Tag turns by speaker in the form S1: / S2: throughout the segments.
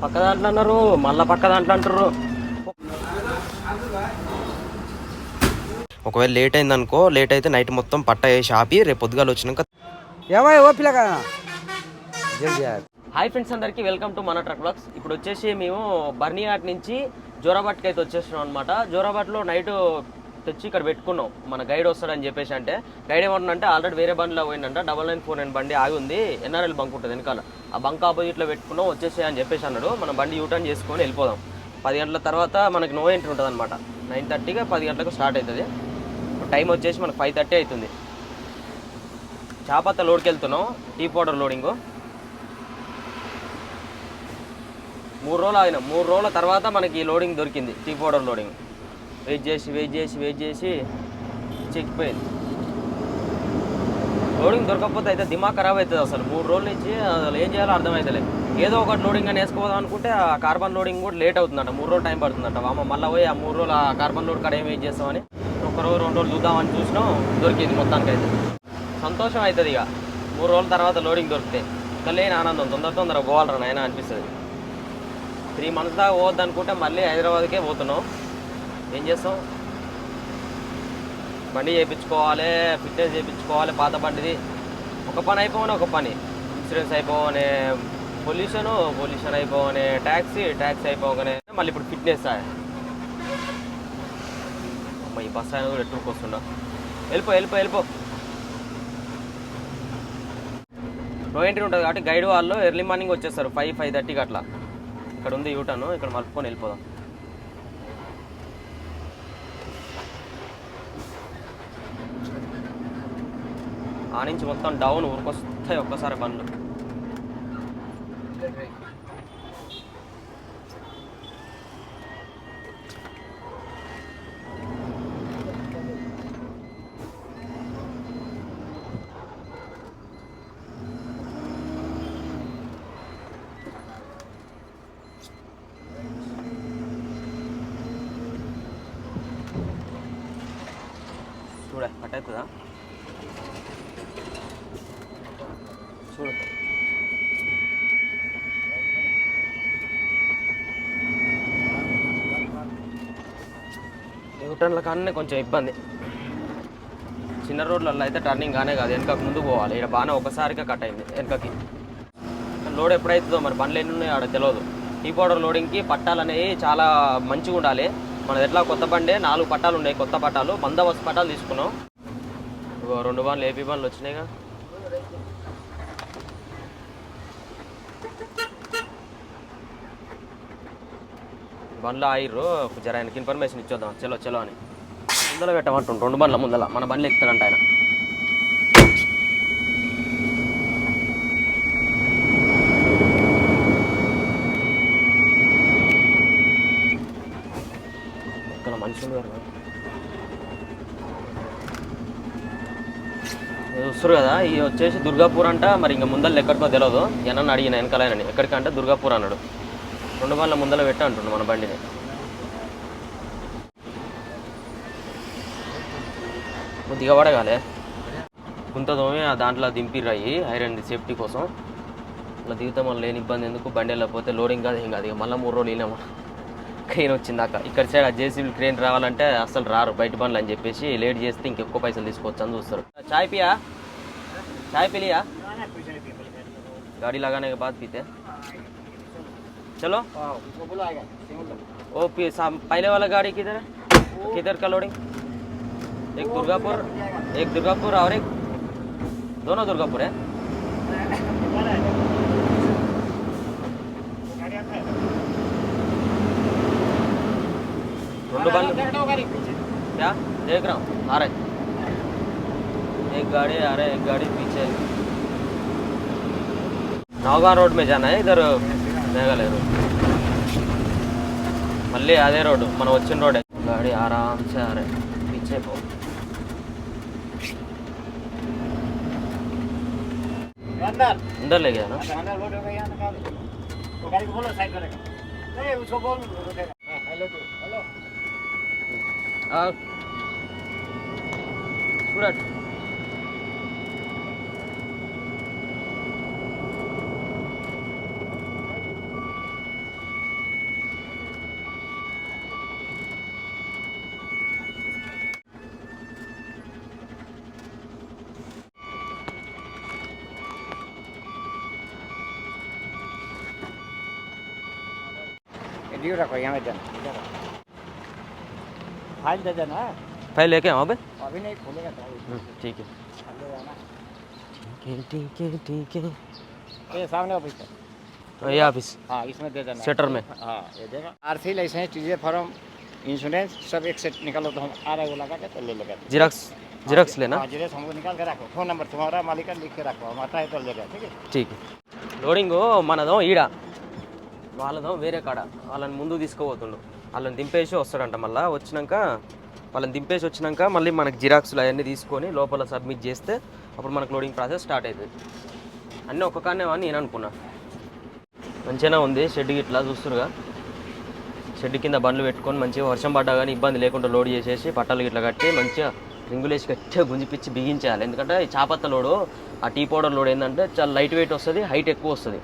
S1: పక్క దాంట్లో అన్నారు మళ్ళా పక్క దాంట్లో అంటారు ఒకవేళ లేట్ అయింది అనుకో లేట్ అయితే నైట్ మొత్తం పట్ట వేసి ఆపి రేపు పొద్దుగాల వచ్చినాక
S2: ఏమో పిల్లగా ఆ.
S1: హాయ్ ఫ్రెండ్స్ అందరికీ వెల్కమ్ టు మన ట్రక్ బ్లాగ్స్ ఇప్పుడు వచ్చేసి మేము బర్నియాట్ నుంచి జోరాబాట్కి అయితే వచ్చేస్తున్నాం అనమాట జోరాబాట్లో నైట్ తెచ్చి ఇక్కడ పెట్టుకున్నాం. మన గైడ్ వస్తాడని చెప్పేసి అంటే గైడ్ ఏమంటుందంటే ఆల్రెడీ వేరే బండిలో పోయిందంట డబల్ నైన్ ఫోర్ నైన్ బండి ఆగి ఉంది ఎన్ఆర్ఎల్ బంక్ ఉంటుంది వెనకాల. ఆ బంక్ ఆపోజిట్లో పెట్టుకున్నాం వచ్చేసి అని చెప్పేసి అన్నాడు. మనం బండి యూటర్న్ చేసుకొని వెళ్ళిపోదాం. పది గంటల తర్వాత మనకి నో ఎంట్రీ ఉంటుంది అనమాట నైన్ థర్టీగా పది గంటలకు స్టార్ట్ అవుతుంది. టైం వచ్చేసి మనకు ఫైవ్ థర్టీ అవుతుంది. చాపత్త లోడ్కి వెళ్తున్నాం టీ పౌడర్ లోడింగు. మూడు రోజులు ఆగినాం. మూడు రోజుల తర్వాత మనకి ఈ లోడింగ్ దొరికింది టీ పౌడర్ లోడింగ్. వెయిట్ చేసి వెయిట్ చేసి వెయిట్ చేసి చెక్కిపోయింది లోడింగ్ దొరకకపోతే అయితే దిమాగ్ ఖరాబ్ అవుతుంది అసలు. మూడు రోజుల నుంచి అసలు ఏం చేయాలో అర్థమవుతలే ఏదో ఒకటి లోడింగ్ అని వేసుకోదాం అనుకుంటే ఆ కార్బన్ లోడింగ్ కూడా లేట్ అవుతుందంట. మూడు రోజులు టైం పడుతుందంట. వామ మళ్ళీ పోయి ఆ మూడు రోజులు ఆ కార్బన్ లోడ్ కాడ ఏం వెయిట్ చేస్తామని ఒక రోజు రెండు రోజులు చూద్దామని చూసినాం. దొరికింది మొత్తానికి అయితే. సంతోషం అవుతుంది ఇక. మూడు రోజుల తర్వాత లోడింగ్ దొరికితే. ఇంకా లేని ఆనందం. తొందర తొందర పోవాలరా నాయన అనిపిస్తుంది. త్రీ మంత్స్ దాకా పోవద్దు అనుకుంటే మళ్ళీ హైదరాబాద్కే పోతున్నాం. ఏం చేస్తాం బండి చేయించుకోవాలి ఫిట్నెస్ చేయించుకోవాలి పాత బండిది. ఒక పని అయిపోవని ఒక పని. ఇన్సూరెన్స్ అయిపోవనే పొల్యూషన్ పొల్యూషన్ అయిపోవనే ట్యాక్సీ ట్యాక్సీ అయిపోగానే మళ్ళీ ఇప్పుడు ఫిట్నెస్ అమ్మ ఈ బస్ ఆయన కూడా ఎట్టుకు వస్తుండ? వెళ్ళిపో వెళ్ళిపో వెళ్ళిపో. నో ఎంట్రీ ఉంటుంది కాబట్టి గైడ్ వాళ్ళు ఎర్లీ మార్నింగ్ వచ్చేస్తారు ఫైవ్ ఫైవ్ థర్టీకి అట్లా. ఇక్కడ ఉంది యూటర్న్ ఇక్కడ మలుపుకొని వెళ్ళిపోదాం. ఆ నుంచి మొత్తం డౌన్ ఊరికొస్తాయి ఒక్కసారి బండ్లు. చూడ కట్ అవుతుందా చూడు రోడ్ల కానీ కొంచెం ఇబ్బంది. చిన్న రోడ్లలో అయితే టర్నింగ్ కానే కాదు వెనకకు ముందు పోవాలి. ఇక్కడ బాగానే ఒకసారిగా కట్ అయింది వెనకకి. లోడ్ ఎప్పుడైతుందో మరి బండ్లు ఎన్ని ఉన్నాయో ఆడ తెలియదు టీ పౌడర్ లోడింగ్కి పట్టాలు అనేవి చాలా మంచిగా ఉండాలి. మనది ఎట్లా కొత్త బండే నాలుగు పట్టాలు ఉన్నాయి కొత్త పట్టాలు. బందోబస్తు పట్టాలు తీసుకున్నాం. రెండు బండ్లు ఏపీ బండ్లు వచ్చినాయిగా. బండ్ల ఆయిర్రు జర ఆయనకి ఇన్ఫర్మేషన్ ఇచ్చేద్దాం. చలో చలో అని. ముందర పెట్టమంటుండు రెండు బండ్ల ముందల. మన బండ్లు ఎక్కుతాడంట ఆయన. ఇక్కడ మనుషులు గారు చూస్తారు కదా ఇది వచ్చేసి దుర్గాపూర్ అంట మరి ఇంకా ముందర ఎక్కడికో తెలియదు ఎన్న అడిగిన వెనకాలైన ఎక్కడికంటే దుర్గాపూర్ అన్నాడు. రెండు బండ్ల ముందర పెట్ట మన బండిని. కొద్దిగా పడగాలే గుంత ఆ దాంట్లో దింపిరాయి ఐరన్ సేఫ్టీ కోసం. అలా దిగుతాం మళ్ళీ లేని ఇబ్బంది ఎందుకు? బండి వెళ్ళకపోతే లోడింగ్ కాదు ఏం కాదు. ఇక మళ్ళీ మూడు రోజులు వెళ్ళాము క్రెయిన్ వచ్చిందాక. ఇక్కడ సైడ్ ఆ జేసీబీ క్రెయిన్ రావాలంటే అసలు రారు. బయట పనులు అని చెప్పేసి లేట్ చేస్తే ఇంకెక్కువ పైసలు తీసుకోవచ్చు అని చూస్తారు. చాయ్ పియా? చాయ్ పిలియా? గాడి లాగానే బాధ పీతే. चलो। वो बुलाएगा साम पहले वाला गाड़ी किधर है? किधर का लोडिंग एक दुर्गापुर एक दुर्गापुर और एक दोनों दुर्गापुर है। क्या? देख रहा हूँ। आ रहा है। एक गाड़ी आ रहा है एक गाड़ी पीछे। नौगांव रोड में जाना है इधर मेघालय रोड। మళ్ళీ అదే రోడ్డు మనం వచ్చిన రోడే గాడి ఆరామ్సే ఆరే. పీచే పో. अंदर
S3: दियो रखो यहाँ पे फ़ाइल दे देना हाँ।
S1: फ़ाइल लेके आओ अभी।
S3: अभी नहीं खोलेगा तो हम्म,
S1: ठीक है। ठीक है ठीक है
S3: ये सामने ऑफ़िस है।
S1: तो ये ऑफ़िस।
S3: हाँ इसमें दे देना।
S1: सेटर में।
S3: हाँ ये देगा। RC licence TJ form insurance सब एक सेट निकालो तो हम आ रहे हो लगा के तो ले लेगा।
S1: जिराक्स जिराक्स लेना।
S3: हाँ, जिराक्स हमको निकाल के रखो। फ़ोन नंबर तुम्हारा मालिक लिख के रखो। हम आता है तो ले जाए ठीक है?
S1: ठीक है। लोडिंग मनदो ईड़ा। వాళ్ళదో వేరే కాడ. వాళ్ళని ముందు తీసుకుపోతుండు. వాళ్ళని దింపేసి వస్తాడంట మళ్ళీ. వచ్చినాక వాళ్ళని దింపేసి వచ్చినాక మళ్ళీ మనకి జిరాక్స్లు అవన్నీ తీసుకొని లోపల సబ్మిట్ చేస్తే అప్పుడు మనకు లోడింగ్ ప్రాసెస్ స్టార్ట్ అవుతుంది అన్నీ ఒక్క కానే అని నేను అనుకున్నా. మంచిగానే ఉంది. షెడ్ ఇట్లా చూస్తురుగా షెడ్ కింద బండ్లు పెట్టుకొని మంచిగా వర్షం పడ్డా కానీ ఇబ్బంది లేకుండా లోడ్ చేసేసి పట్టాలు ఇట్లా కట్టి మంచిగా రింగులేసి గట్టిగా గుంజిపిచ్చి బిగించేయాలి ఎందుకంటే ఈ చాపత్త లోడు ఆ టీ పౌడర్ లోడ్ ఏంటంటే చాలా లైట్ వెయిట్ వస్తుంది హైట్ ఎక్కువ వస్తుంది.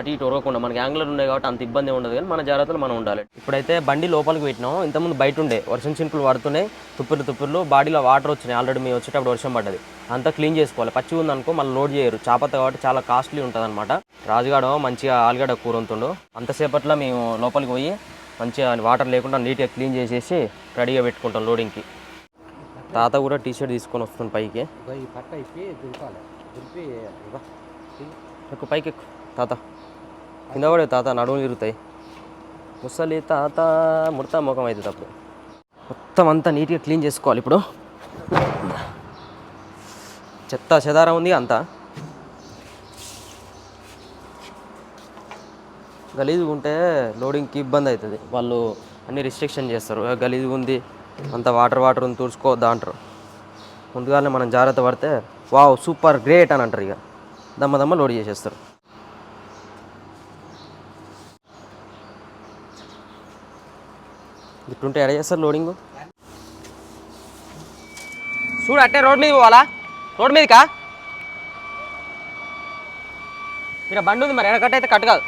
S1: అటు ఇటు ఉరవకుండా మనకి యాంగ్లర్ ఉన్నాయి కాబట్టి అంత ఇబ్బంది ఉండదు కానీ మన జాగ్రత్తలు మనం ఉండాలి. ఇప్పుడైతే బండి లోపలికి పెట్టినాం ఇంతకుముందు బయట ఉండే వర్షం చినుకులు పడుతున్నాయి తుప్పులు తుప్పులు బాడీలో వాటర్ వచ్చినాయి. ఆల్రెడీ మేము వచ్చేటప్పుడు వర్షం పడ్డది. అంతా క్లీన్ చేసుకోవాలి. పచ్చి ఉందనుకో మళ్ళీ లోడ్ చేయరు. చాపత్త కాబట్టి చాలా కాస్ట్లీ ఉంటుంది అనమాట రాజుగాడు మంచిగా ఆలుగడ్డ కూర ఉంటుండు అంతసేపట్లో మేము లోపలికి పోయి మంచిగా వాటర్ లేకుండా నీట్గా క్లీన్ చేసేసి రెడీగా పెట్టుకుంటాం లోడింగ్కి తాత కూడా టీ షర్ట్ తీసుకొని వస్తుంది పైకి.
S2: పట్ట ఇప్పి దుంపాలి దుంపి ఇవ్వ.
S1: ఎక్కువ పైకి తాత. కింద పడే తాత నడువులు తిరుగుతాయి ముసలి తాత ముడత ముఖం అవుతుంది అప్పుడు. మొత్తం అంతా నీట్గా క్లీన్ చేసుకోవాలి ఇప్పుడు. చెత్త చెదారం ఉంది అంతా. గలీజ్గా ఉంటే లోడింగ్కి ఇబ్బంది అవుతుంది. వాళ్ళు అన్ని రిస్ట్రిక్షన్ చేస్తారు. గలీజుగా గలీజ్గా ఉంది. అంత వాటర్ వాటర్ ఉంది తుడుచుకోవద్దా అంటారు. ముందుగానే మనం జాగ్రత్త పడితే వావ్ సూపర్ గ్రేట్ అని అంటారు ఇక. దమ్మ దమ్మ లోడ్ చేసేస్తారు. ఇట్లుంటే ఎడ చేస్తారు లోడింగ్ చూడు అట్టే రోడ్ మీద పోవాలా రోడ్ మీదకా ఇక్కడ బండి ఉంది మరి ఎడకట్ట అయితే కట్ కాదు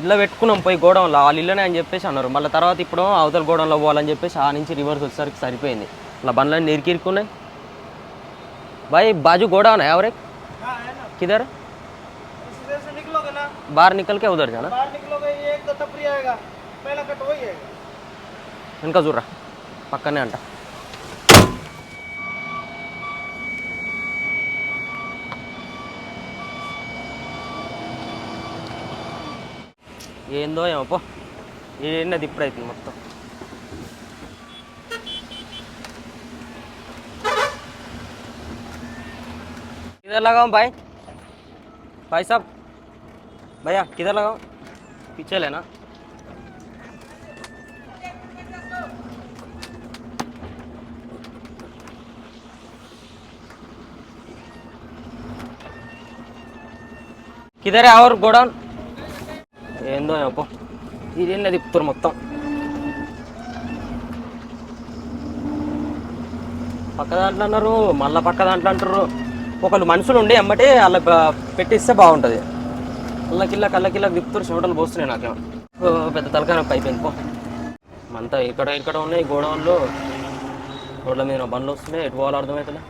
S1: ఇల్లు పెట్టుకున్నాం పోయి గోడౌన్లో వాళ్ళ ఇల్లనే అని చెప్పేసి అన్నారు మళ్ళీ తర్వాత ఇప్పుడు అవతల గోడౌన్లో పోవాలని చెప్పేసి ఆ నుంచి రివర్స్ వచ్చేసరికి సరిపోయింది అలా బండ్లన్నీ ఇరికిరుకున్నాయి भाई बाजू गोडाउन है और एक किधर
S4: इधर से निकलोगे ना
S1: बाहर निकल के उधर जाना
S4: बाहर निकलोगे ये एक तो टपरी आएगा पहला कट वही आएगा
S1: వెనక చూడరా పక్కనే అంట ఏందో ఏమో పో ఏంటది ఇప్పుడైతుంది మొత్తం किधर लगाऊं भाई भाई साहब भैया किधर लगाऊं पीछे लेना కిదరే అవర్ గోడౌన్. ఏందో ఏమో ఇది తిప్పుతారు మొత్తం. పక్క దాంట్లో అన్నారు మళ్ళీ పక్క దాంట్లో అంటారు ఒకళ్ళు మనుషులు ఉండి ఎమ్మటే వాళ్ళ పెట్టిస్తే బాగుంటుంది. అల్లకిల్లా కళ్ళకిల్లా తిప్పుతారు చెమటలు పోస్తున్నాయి నాకేమో. ఓ, పెద్ద తలకాయ నొప్పి అయిపోయింది పో. అంతా ఇక్కడ ఇక్కడ ఉన్నాయి గోడౌన్లు. రోడ్ల మీద బండ్లు వస్తున్నాయి. ఎటు పోవాలో అర్థమవుతలే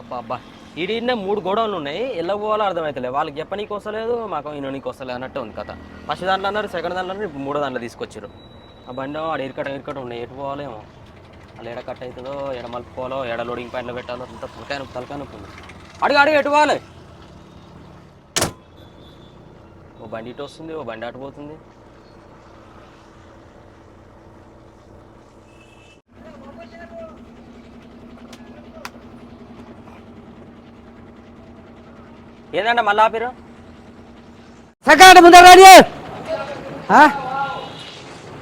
S1: అబ్బా అబ్బా ఈడీనే మూడు గోడౌన్లు ఉన్నాయి. ఎలా పోవాలో అర్థమవుతలే వాళ్ళకి చెప్పనీకి వస్తలేదు మాకు ఈయనకి వస్తలేదు అన్నట్టు ఉంది కథ. ఫస్ట్ దాంట్లో అన్నారు సెకండ్ దాంట్లో అన్నారు ఇప్పుడు మూడో దాంట్లో తీసుకొచ్చారు ఆ బండి ఆడ ఇరకట ఇరకట ఉన్నాయి. ఎటు పోవాలేమో వాళ్ళు ఎడ కట్ అవుతుందో ఎడ మలుపుకోవాలో ఎడ లోడింగ్ పాయింట్లో పెట్టాలో అంత తలకాయ నొప్పి తలకాయ నొప్పి ఉంది. అడుగు అడుగు ఎటు పోవాలి? ఓ బండి ఇటు వస్తుంది ఓ బండి అటు పోతుంది. ఏంటంటే మళ్ళీ ఆపిరు
S2: सरकार मुंदर गाड़ी है हाँ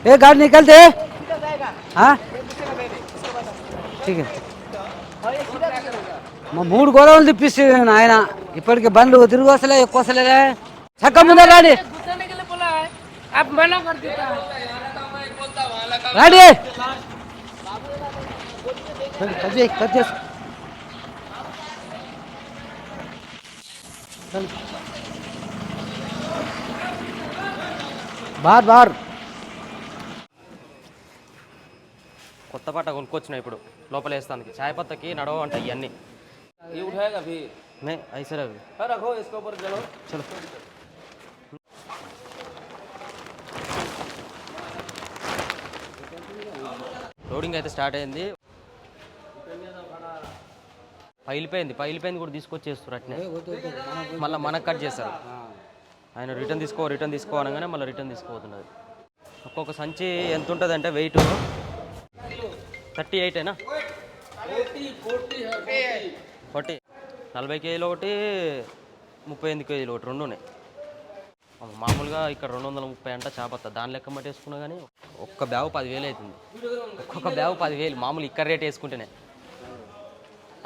S2: ये गाड़ी निकलते हाँ ठीक है మా మూడు గోడౌన్లు తిప్పిస్తుంది ఆయన ఇప్పటికి బండ్లు తిరుగు వస్తలే ఎక్కువ వస్తలే చక్క ముందర గాడి
S5: घुसाने के लिए बोला है आप मना कर देता है
S2: గాడి కట్ చేయి కట్ చేసి బార్ బార్.
S1: కొత్త పాట కొనుక్కొచ్చినాయి ఇప్పుడు లోపల వేస్తానికి. చాయ్ పత్తకి నడవ అంటే ఇవన్నీ అవి.
S4: उठाएगा अभी नहीं
S1: లోడింగ్ అయితే స్టార్ట్ అయింది. పగిలిపోయింది పగిలిపోయింది కూడా తీసుకొచ్చేస్తారు అట్నే. మళ్ళీ మనకు కట్ చేస్తారు ఆయన రిటర్న్ తీసుకో రిటర్న్ తీసుకో అనగానే మళ్ళీ రిటర్న్ తీసుకోబోతున్నది. ఒక్కొక్క సంచి ఎంత ఉంటుంది అంటే వెయిట్ థర్టీ ఎయిటేనా? ఫార్టీ. నలభై కేజీలు ఒకటి ముప్పై ఎనిమిది కేజీలు ఒకటి రెండు ఉన్నాయి మామూలుగా ఇక్కడ రెండు వందల ముప్పై అంట చేపత్త. దాని లెక్క మట్టి వేసుకున్నా కానీ ఒక్క బ్యాగు పదివేలు అవుతుంది. ఒక్కొక్క బ్యాగు పదివేలు మామూలు ఇక్కడ రేట్ వేసుకుంటేనే.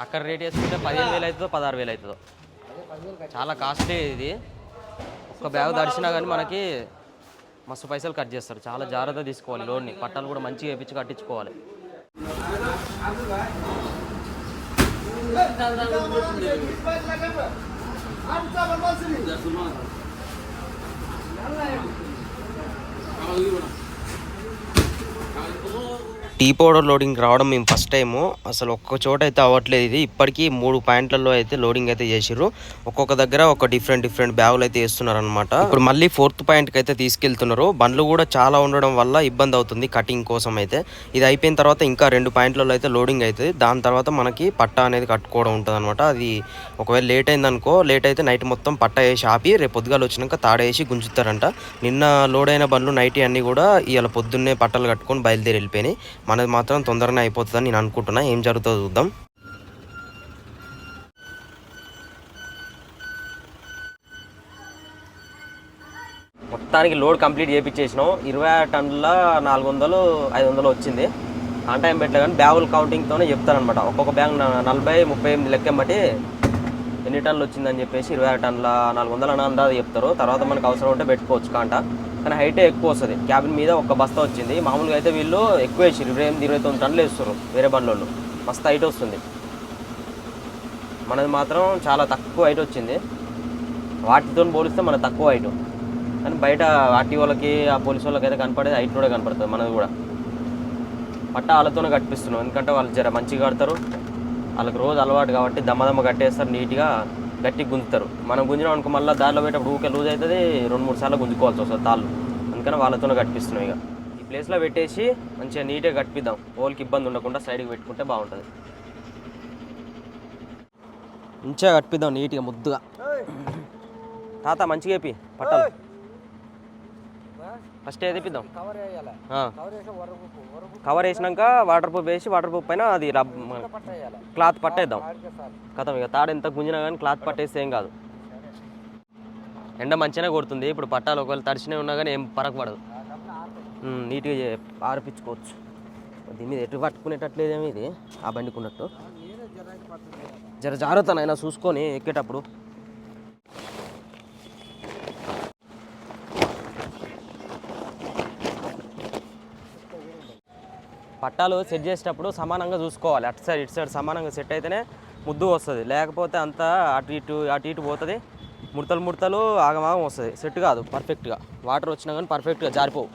S1: అక్కడ రేట్ వేసుకుంటే పదిహేను వేలు అవుతుందో పదహారు వేలు అవుతుందో. చాలా కాస్ట్లీ ఇది. ఒక బ్యాగ్ దడిచినా కానీ మనకి మస్తు పైసలు కట్ చేస్తారు. చాలా జాగ్రత్త తీసుకోవాలి లోన్ని పట్టాలు కూడా మంచిగా వేపించి కట్టించుకోవాలి. టీ పౌడర్ లోడింగ్ రావడం మేము ఫస్ట్ టైము. అసలు ఒక్క చోట అయితే అవ్వట్లేదు ఇది. ఇప్పటికీ మూడు పాయింట్లలో అయితే లోడింగ్ అయితే చేసిర్రు. ఒక్కొక్క దగ్గర ఒక డిఫరెంట్ డిఫరెంట్ బ్యాగులు అయితే వేస్తున్నారు అనమాట ఇప్పుడు మళ్ళీ ఫోర్త్ పాయింట్కి అయితే తీసుకెళ్తున్నారు. బండ్లు కూడా చాలా ఉండడం వల్ల ఇబ్బంది అవుతుంది కటింగ్ కోసం అయితే. ఇది అయిపోయిన తర్వాత ఇంకా రెండు పాయింట్లలో అయితే లోడింగ్ అవుతుంది. దాని తర్వాత మనకి పట్టా అనేది కట్టుకోవడం ఉంటుంది అనమాట అది ఒకవేళ లేట్ అయిందనుకో లేట్ అయితే నైట్ మొత్తం పట్టా వేసి ఆపి రేపు పొద్దుగాలు వచ్చినాక తాడేసి గుంజుతారంట. నిన్న లోడ్ అయిన బండ్లు నైట్ అన్నీ కూడా ఇవాళ పొద్దున్నే పట్టాలు కట్టుకొని బయలుదేరి వెళ్ళిపోయినాయి. మనది మాత్రం తొందరగా అయిపోతుందని నేను అనుకుంటున్నా. ఏం జరుగుతుందో చూద్దాం. మొత్తానికి లోడ్ కంప్లీట్ చేయించేసినాం ఇరవై టన్నుల నాలుగు వందలు ఐదు వందలు వచ్చింది. ఆన్ టైం పెట్టలే కానీ బ్యాగుల కౌంటింగ్తోనే చెప్తారనమాట ఒక్కొక్క బ్యాగ్ నలభై ముప్పై ఎనిమిది లెక్క బట్టి ఎన్ని టన్నులు వచ్చిందని చెప్పేసి ఇరవై ఆరు టన్నుల నాలుగు వందల అందాది చెప్తారు. తర్వాత మనకు అవసరం ఉంటే పెట్టుకోవచ్చు కాంట. కానీ హైటే ఎక్కువ వస్తుంది. క్యాబిన్ మీద ఒక బస్తా వచ్చింది. మామూలుగా అయితే వీళ్ళు ఎక్కువ వేసారు ఇరవై ఎనిమిది ఇరవై తొమ్మిది టన్నులు వేస్తారు వేరే బండ్లలో మస్తు హైట్ వస్తుంది. మనది మాత్రం చాలా తక్కువ హైట్ వచ్చింది. వాటితో పోలిస్తే మన తక్కువ హైట్ కానీ బయట ఆర్టీ వాళ్ళకి ఆ పోలీసు వాళ్ళకి అయితే కనపడేది హైట్ కూడా కనపడుతుంది మనది కూడా. పట్ట వాళ్ళతోనే కట్టిస్తున్నాం ఎందుకంటే వాళ్ళు జర మంచిగా కడతారు. వాళ్ళకి రోజు అలవాటు కాబట్టి దమ్మదమ్మ కట్టేస్తారు నీట్గా. గట్టి గుంజుతారు. మనం గుంజినాం అనుకో మళ్ళీ దారిలో పోయేటప్పుడు ఊకే లూజ్ అవుతుంది రెండు మూడు సార్లు గుంజుకోవాల్సి వస్తుంది తాళ్ళు. అందుకని వాళ్ళతోనే కట్టిస్తున్నాం ఇక. ఈ ప్లేస్లో పెట్టేసి మంచిగా నీట్గా కట్టిద్దాం. ఓళ్ళకి ఇబ్బంది ఉండకుండా సైడ్కి పెట్టుకుంటే బాగుంటుంది. మంచిగా కట్టిద్దాం నీట్గా ముద్దుగా. తాత మంచిగా వేపి పట్టాలి. ఫస్ట్ ఏది తెప్పిద్దాం?
S2: కవర్
S1: వేసినాక వాటర్ ప్రూఫ్ వేసి వాటర్ ప్రూఫ్ పైన అది క్లాత్ పట్టేద్దాం. కథం ఇక తాడు ఎంత గుంజినా కానీ క్లాత్ పట్టేస్తే ఏం కాదు. ఎండ మంచిగానే కొడుతుంది. ఇప్పుడు పట్టాలు ఒకవేళ తడిచినవి ఉన్నా కానీ ఏం పరకు పడదు నీట్గా ఆరిపించుకోవచ్చు. దీని మీద ఎటు పట్టుకునేటట్లేదేమో ఇది? ఆ బండికి ఉన్నట్టు. జర జాగ్రత్త అయినా చూసుకొని ఎక్కేటప్పుడు. పట్టాలు సెట్ చేసేటప్పుడు సమానంగా చూసుకోవాలి. అటు సైడ్ ఇటు సైడ్ సమానంగా సెట్ అయితేనే ముద్దు వస్తుంది. లేకపోతే అంతా అటు ఇటు అటు ఇటు పోతుంది. ముడతలు ముడతలు ఆగమాగం వస్తుంది. సెట్ కాదు పర్ఫెక్ట్గా వాటర్ వచ్చినా కానీ పర్ఫెక్ట్గా జారిపోవు.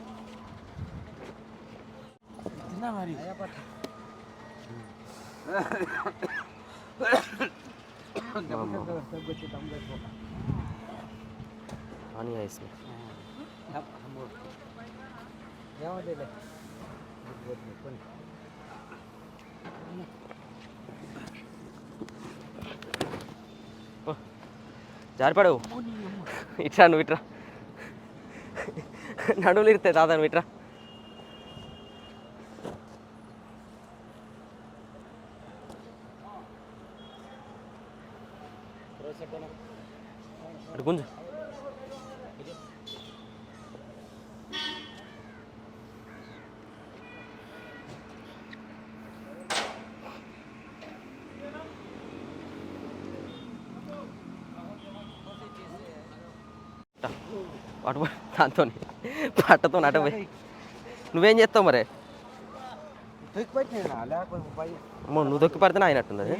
S1: అని ఐస్
S2: ఏమవుతుంది
S1: జారిపడవు ఇట్రా నువ్వు ఇట్రా. నడువులు ఇరుతాయి తాత నువ్వు ఇట్రా. అటు గుంజు. అటు దాంతో పట్టతో అటు నువ్వేం చేస్తావు మరి? నువ్వు దొక్కి పడితే అయినట్టున్నది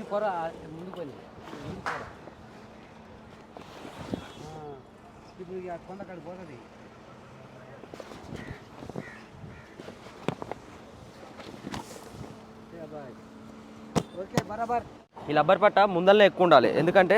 S2: ఈ
S1: లబ్బర్ పట్ట ముందల్లో ఎక్కువ ఉండాలి. ఎందుకంటే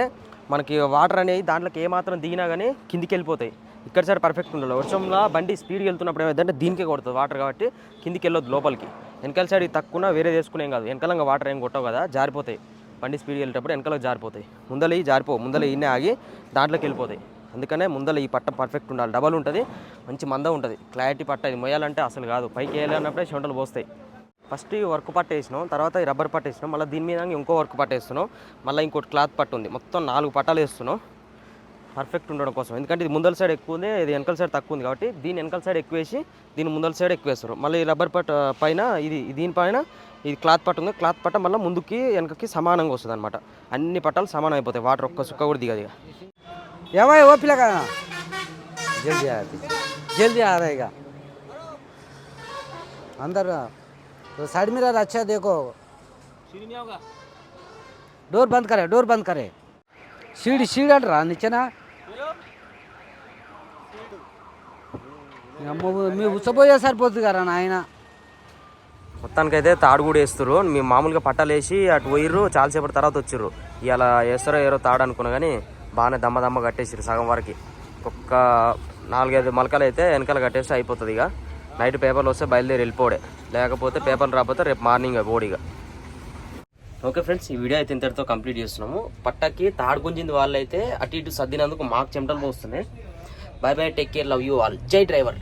S1: మనకి వాటర్ అనేవి దాంట్లోకి ఏమాత్రం దిగినా కానీ కిందికి వెళ్ళిపోతాయి. ఇక్కడ సైడ్ పర్ఫెక్ట్ ఉండాలి. వర్షంలో బండి స్పీడ్కి వెళ్తున్నప్పుడు ఏమైందంటే దీనికే కొడుతుంది వాటర్ కాబట్టి కిందికి వెళ్ళొద్దు లోపలికి. వెనకాల సైడ్ తక్కువ వేరే చేసుకునేం కాదు. వెనకాలంగా వాటర్ ఏం కొట్టవు కదా జారిపోతాయి. బండి స్పీడ్ వెళ్ళేటప్పుడు వెనకాలకు జారిపోతాయి. ముందల ఈ జారిపోవు ముందల ఈయనే ఆగి దాంట్లోకి వెళ్ళిపోతాయి. అందుకనే ముందల ఈ పట్ట పర్ఫెక్ట్ ఉండాలి. డబల్ ఉంటుంది మంచి మంద ఉంటుంది. క్లారిటీ పట్ట ఇది మొయ్యాలంటే అసలు కాదు. పైకి వేయాలన్నప్పుడే చెమటలు పోస్తాయి. ఫస్ట్ ఈ వర్క్ పట్టు వేసినాం తర్వాత ఈ రబ్బర్ పట్టు వేసినాం మళ్ళీ దీని మీద ఇంకో వర్క్ పట్టు వేస్తున్నాం మళ్ళీ ఇంకోటి క్లాత్ పట్టు ఉంది. మొత్తం నాలుగు పట్టాలు వేస్తున్నాం. పర్ఫెక్ట్ ఉండడం కోసం. ఎందుకంటే ఇది ముందల సైడ్ ఎక్కువ ఉంది ఇది వెనకల సైడ్ తక్కువ ఉంది కాబట్టి దీని వెనకల సైడ్ ఎక్కువ వేసి దీని ముందల సైడ్ ఎక్కువ వేస్తారు మళ్ళీ రబ్బర్ పట్ పైన ఇది దీనిపైన ఇది క్లాత్ పట్టు ఉంది. క్లాత్ పట్ట మళ్ళీ ముందుకి వెనకకి సమానంగా వస్తుంది అనమాట అన్ని పట్టాలు సమానం అయిపోతాయి. వాటర్ ఒక్క సుక్క కూడా దిగదు ఇక.
S2: ఏమో ఓ పిల్లగా? జల్దీ జల్దీ ఆరా ఇక. तो साइड मिरर अच्छा देखो डोर बंद करे डोर बंद करे सीढ़ी सीढ़ अंटरा नीचे ना అమ్మ, మీ ఉచ్చపోయే సరిపోతుంది కదా నాయన
S1: మొత్తానికైతే తాడు కూడా వేస్తారు మేము మామూలుగా పట్టాలు వేసి అటు పోయిర్రు చాలాసేపటి తర్వాత వచ్చిర్రు ఇలా వేస్తారో ఏరో తాడు అనుకున్నా కానీ బాగానే దమ్మ దమ్మ కట్టేసిర్రు సగం వరకు ఒక్క నాలుగైదు మొలకలు అయితే వెనకాల కట్టేస్తే అయిపోతుంది ఇక నైట్ పేపర్లు వస్తే బయలుదేరి వెళ్ళిపోడే. లేకపోతే పేపర్లు రాకపోతే రేపు మార్నింగ్ గోడిగా ఓకే ఫ్రెండ్స్ ఈ వీడియో అయితే ఇంతటితో కంప్లీట్ చేస్తున్నాము. పట్టకి తాడు గుంజింది వాళ్ళు అయితే అటు ఇటు సర్దినందుకు మాకు చెమటలు పోస్తున్నాయి. Bye bye take care love you all. జై డ్రైవర్.